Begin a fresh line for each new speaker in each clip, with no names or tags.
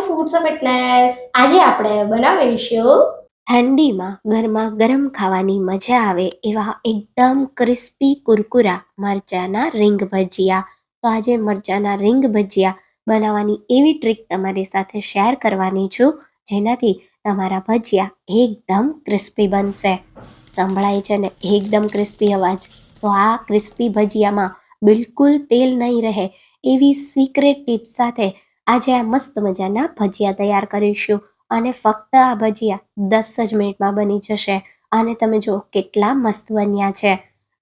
Two foods of fitness આજે આપણે બનાવીશું ઠંડીમાં ગરમા ગરમ ખાવાની મજા આવે એવા એકદમ ક્રિસ્પી કુરકુરા મરચાના રીંગ ભજીયા. તો આજે મરચાના રીંગ ભજીયા બનાવવાની એવી ટ્રીક તમારી સાથે શેર કરવાની છું, જેનાથી તમારા ભજીયા એકદમ ક્રિસ્પી બનશે. સંભળાય છે ને? એકદમ ક્રિસ્પી અવાજ. તો આ ક્રિસ્પી ભજીયામાં બિલકુલ તેલ નહીં રહે એવી સિક્રેટ ટીપ સાથે આજે આ મસ્ત મજાના ભજીયા તૈયાર કરીશું અને ફક્ત આ ભજીયા દસ જ મિનિટમાં બની જશે. અને તમે જો કેટલા મસ્ત બન્યા છે.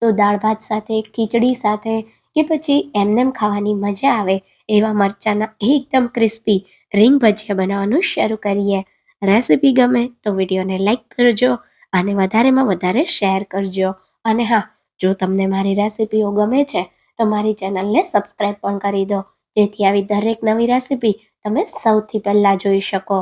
તો દાળ ભાત સાથે, ખીચડી સાથે કે પછી એમનેમ ખાવાની મજા આવે એવા મરચાના એકદમ ક્રિસ્પી રીંગ ભજીયા બનાવવાનું શરૂ કરીએ. રેસીપી ગમે તો વિડીયોને લાઈક કરજો અને વધારેમાં વધારે શેર કરજો. અને હા, જો તમને મારી રેસિપીઓ ગમે છે તો મારી ચેનલને સબસ્ક્રાઈબ પણ કરી દો. જેથી આવી દરેક નવી રેસિપી તમે સૌથી પહેલાં જોઈ શકો.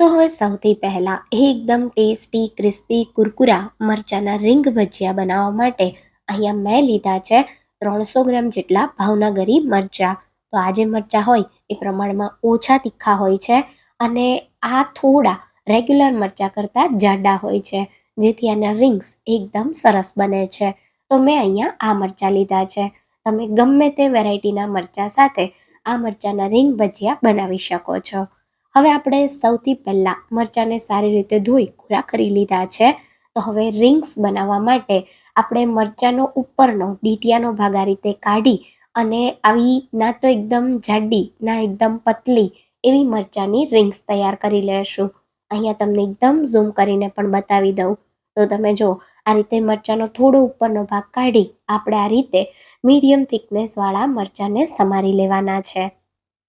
તો હવે સૌથી પહેલાં એકદમ ટેસ્ટી, ક્રિસ્પી કુરકુરા મરચાના રીંગ ભજીયા બનાવવા માટે અહીંયા મેં લીધા છે ત્રણસો ગ્રામ જેટલા ભાવનગરી મરચાં. તો આ જે મરચાં હોય એ પ્રમાણમાં ઓછા તીખા હોય છે અને આ થોડા રેગ્યુલર મરચાં કરતાં જાડા હોય છે, જેથી આના રિંગ્સ એકદમ સરસ બને છે. તો મેં અહીંયા આ મરચાં લીધા છે. તમે ગમે તે વેરાયટીના મરચાં સાથે આ મરચાંના રીંગ ભજીયા બનાવી શકો છો. હવે આપણે સૌથી પહેલાં મરચાંને સારી રીતે ધોઈ કોરા કરી લીધા છે. તો હવે રિંગ્સ બનાવવા માટે આપણે મરચાંનો ઉપરનો, ડીટિયાનો ભાગ આ રીતે કાઢી અને આવી ના તો એકદમ જાડી, ના એકદમ પતલી એવી મરચાંની રિંગ્સ તૈયાર કરી લેશું. અહીંયા તમને એકદમ ઝૂમ કરીને પણ બતાવી દઉં. તો તમે જો આ રીતે મરચાંનો થોડો ઉપરનો ભાગ કાઢી આપણે આ રીતે મીડિયમ થિકનેસવાળા મરચાંને સમારી લેવાના છે.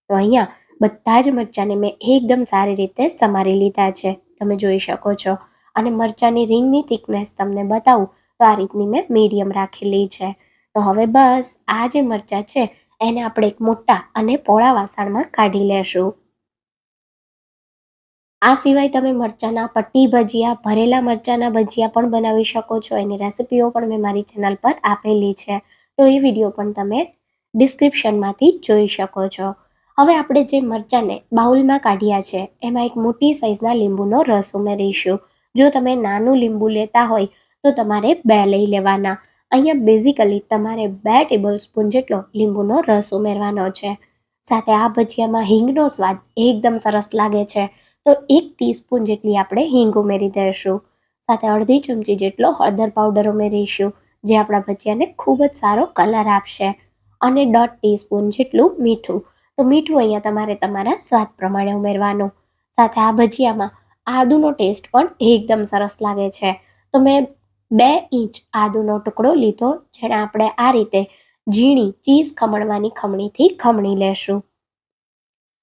તો અહીંયા બધા જ મરચાંને મેં એકદમ સારી રીતે સમારી લીધા છે. તમે જોઈ શકો છો. અને મરચાંની રીંગની થિકનેસ તમને બતાવું તો આ રીતની મેં મીડિયમ રાખેલી છે. તો હવે બસ આ જે મરચાં છે એને આપણે એક મોટા અને પોળા વાસણમાં કાઢી લેશું. આ સિવાય તમે મરચાંના પટ્ટી ભજીયા, ભરેલા મરચાંના ભજીયા પણ બનાવી શકો છો. એની રેસિપીઓ પણ મેં મારી ચેનલ પર આપેલી છે. તો એ વીડિયો પણ તમે ડિસ્ક્રિપ્શનમાંથી જોઈ શકો છો. હવે આપણે જે મરચાંને બાઉલમાં કાઢ્યા છે, એમાં એક મોટી સાઇઝના લીંબુનો રસ ઉમેરીશું. જો તમે નાનું લીંબુ લેતા હોય, તો તમારે બે લઈ લેવાના. અહીંયા બેઝિકલી તમારે બે ટેબલ સ્પૂન જેટલો લીંબુનો રસ ઉમેરવાનો છે. સાથે આ ભજીયામાં હિંગનો સ્વાદ એકદમ સરસ લાગે છે. તો એક ટીસ્પૂન જેટલી આપણે હિંગ ઉમેરી દઈશું. સાથે અડધી ચમચી જેટલો હળદર પાવડર ઉમેરીશું, જે આપણા ભજીયાને ખૂબ જ સારો કલર આપશે. અને દોઢ ટીસ્પૂન જેટલું મીઠું. તો મીઠું અહીંયા તમારે તમારા સ્વાદ પ્રમાણે ઉમેરવાનું. સાથે આ ભજીયામાં આદુનો ટેસ્ટ પણ એકદમ સરસ લાગે છે. તો મેં બે ઇંચ આદુનો ટુકડો લીધો, જેને આપણે આ રીતે ઝીણી ચીઝ ખમણવાની ખમણીથી ખમણી લેશું.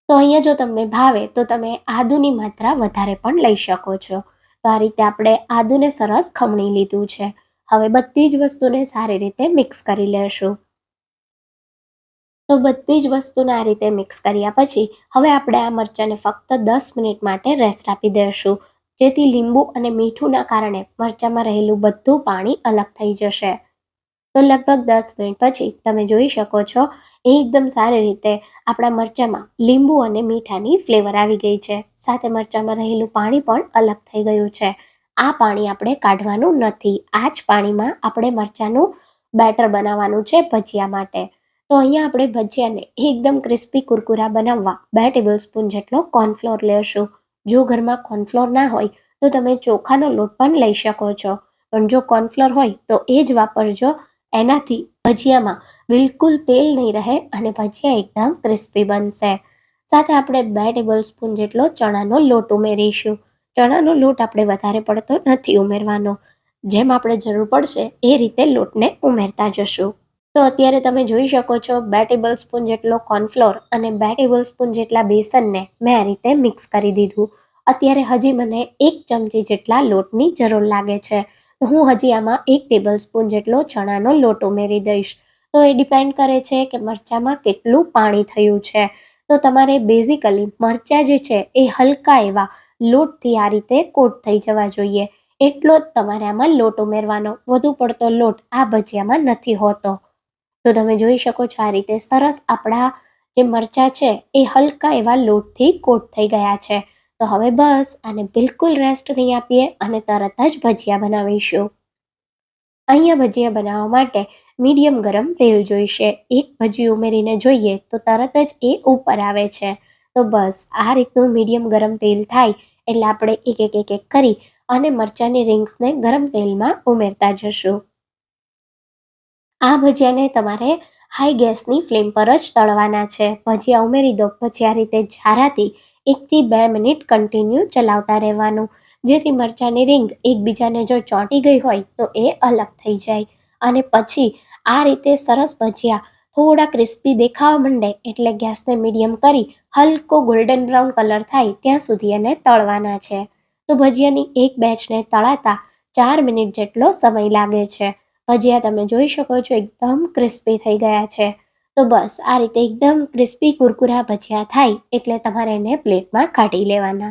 તો અહીંયા જો તમને ભાવે, તો તમે આદુની માત્રા વધારે પણ લઈ શકો છો. તો આ રીતે આપણે આદુને સરસ ખમણી લીધું છે. હવે બધી જ વસ્તુને સારી રીતે મિક્સ કરી લેશું. તો બધી જ વસ્તુને આ રીતે મિક્સ કર્યા પછી, હવે આપણે આ મરચાંને ફક્ત દસ મિનિટ માટે રેસ્ટ આપી દઈશું જેથી લીંબુ અને મીઠુંના કારણે મરચાંમાં રહેલું બધું પાણી અલગ થઈ જશે. તો લગભગ દસ મિનિટ પછી તમે જોઈ શકો છો, એ એકદમ સારી રીતે આપણા મરચાંમાં લીંબુ અને મીઠાની ફ્લેવર આવી ગઈ છે. સાથે મરચાંમાં રહેલું પાણી પણ અલગ થઈ ગયું છે. આ પાણી આપણે કાઢવાનું નથી. આ જ પાણીમાં આપણે મરચાંનું બેટર બનાવવાનું છે ભજીયા માટે. તો અહીંયા આપણે ભજીયાને એકદમ ક્રિસ્પી કુરકુરા બનાવવા બે ટેબલ સ્પૂન જેટલો કોર્નફ્લોર લેશું. જો ઘરમાં કોર્નફ્લોર ના હોય, તો તમે ચોખાનો લોટ પણ લઈ શકો છો. પણ જો કોર્નફ્લોર હોય, તો એ જ વાપરજો એનાથી ભજીયામાં બિલકુલ તેલ નહીં રહે અને ભજીયા એકદમ ક્રિસ્પી બનશે. સાથે આપણે બે ટેબલ સ્પૂન જેટલો ચણાનો લોટ ઉમેરીશું. ચણાનો લોટ આપણે વધારે પડતો નથી ઉમેરવાનો. જેમ આપણે જરૂર પડશે એ રીતે લોટને ઉમેરતા જશું. તો અત્યારે તમે જોઈ શકો છો બે ટેબલ સ્પૂન જેટલો કોર્નફ્લોર અને બે ટેબલ સ્પૂન જેટલા બેસનને મેં આ રીતે મિક્સ કરી દીધું. અત્યારે હજી મને એક ચમચી જેટલા લોટની જરૂર લાગે છે. તો હું હજી આમાં એક ટેબલ સ્પૂન જેટલો ચણાનો લોટ ઉમેરી દઈશ. તો એ ડિપેન્ડ કરે છે કે મરચાંમાં કેટલું પાણી થયું છે. તો તમારે બેઝિકલી મરચાં જે છે એ હલકા એવા લોટથી આ રીતે કોટ થઈ જવા જોઈએ. એટલો જ તમારે આમાં લોટ ઉમેરવાનો. વધુ પડતો લોટ આ ભજીયામાં નથી હોતો. તો તમે જોઈ શકો છો આ રીતે સરસ આપણા જે મરચાં છે એ હલકા એવા લોટથી કોટ થઈ ગયા છે. તો હવે બસ આને બિલકુલ રેસ્ટ નહીં આપીએ અને તરત જ ભજીયા બનાવીશું. અહીંયા ભજીયા બનાવવા માટે મીડિયમ ગરમ તેલ જોઈશે. એક ભજી ઉમેરીને જોઈએ તો તરત જ એ ઉપર આવે છે. તો બસ આ રીતનું મીડિયમ ગરમ તેલ થાય એટલે આપણે એક એક એક એક કરી અને મરચાંની રિંગ્સને ગરમ તેલમાં ઉમેરતા જશું. આ ભજીયાને તમારે હાઈ ગેસની ફ્લેમ પર જ તળવાના છે. ભજીયા ઉમેરી દો. પછી આ રીતે ઝારાથી એકથી બે મિનિટ કન્ટિન્યુ ચલાવતા રહેવાનું. જેથી મરચાંની રિંગ એકબીજાને જો ચોંટી ગઈ હોય તો એ અલગ થઈ જાય. અને પછી આ રીતે સરસ ભજીયા થોડા ક્રિસ્પી દેખાવા માંડે એટલે ગેસને મીડિયમ કરી હલકો ગોલ્ડન બ્રાઉન કલર થાય ત્યાં સુધી એને તળવાના છે. તો ભજીયાની એક બેચને તળાતા ચાર મિનિટ જેટલો સમય લાગે છે. ભજીયા તમે જોઈ શકો છો એકદમ ક્રિસ્પી થઈ ગયા છે. તો બસ, આ રીતે એકદમ ક્રિસ્પી કુરકુરા ભજીયા થાય એટલે તમારે એને પ્લેટમાં કાઢી લેવાના.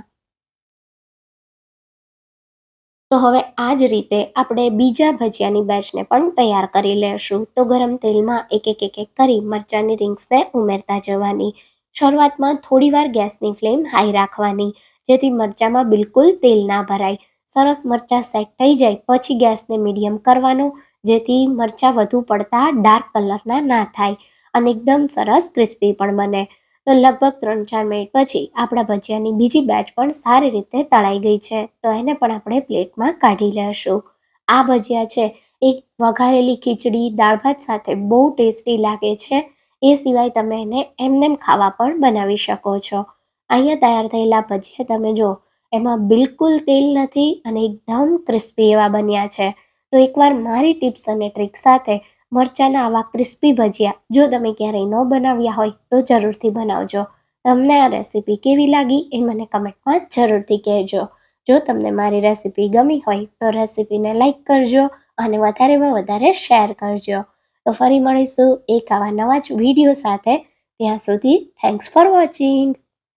તો હવે આ જ રીતે આપણે બીજા ભજીયાની બેચને પણ તૈયાર કરી લેશું. તો ગરમ તેલમાં એક એક એક એક કરી મરચાંની રિંગ્સને ઉમેરતા જવાની. શરૂઆતમાં થોડીવાર ગેસની ફ્લેમ હાઈ રાખવાની, જેથી મરચાંમાં બિલકુલ તેલ ના ભરાય. સરસ મરચાં સેટ થઈ જાય પછી ગેસને મીડિયમ કરવાનો, જેથી મરચાં વધુ પડતા ડાર્ક કલરના ના થાય. અને એકદમ સરસ ક્રિસ્પી પણ બને. તો લગભગ ત્રણ ચાર મિનિટ પછી આપણા ભજીયાની બીજી બેચ પણ સારી રીતે તળાઈ ગઈ છે. તો એને પણ આપણે પ્લેટમાં કાઢી લેશું. આ ભજીયા છે, એક વઘારેલી ખીચડી, દાળ ભાત સાથે બહુ ટેસ્ટી લાગે છે. એ સિવાય તમે એને એમનેમ ખાવા પણ બનાવી શકો છો. અહીંયા તૈયાર થયેલા ભજીયા તમે જો એમાં બિલકુલ તેલ નથી અને એકદમ ક્રિસ્પી એવા બન્યા છે. તો એકવાર મારી ટિપ્સ અને ટ્રીક સાથે મરચાંના આવા ક્રિસ્પી ભજીયા, જો તમે ક્યારેય ન બનાવ્યા હોય તો જરૂરથી બનાવજો. તમને આ રેસીપી કેવી લાગી એ મને કમેન્ટમાં જરૂરથી કહેજો. જો તમને મારી રેસીપી ગમી હોય તો રેસીપીને લાઇક કરજો અને વધારેમાં વધારે શેર કરજો. તો ફરી મળીશું એક આવા નવા જ વીડિયો સાથે. ત્યાં સુધી થેન્ક્સ ફોર વોચિંગ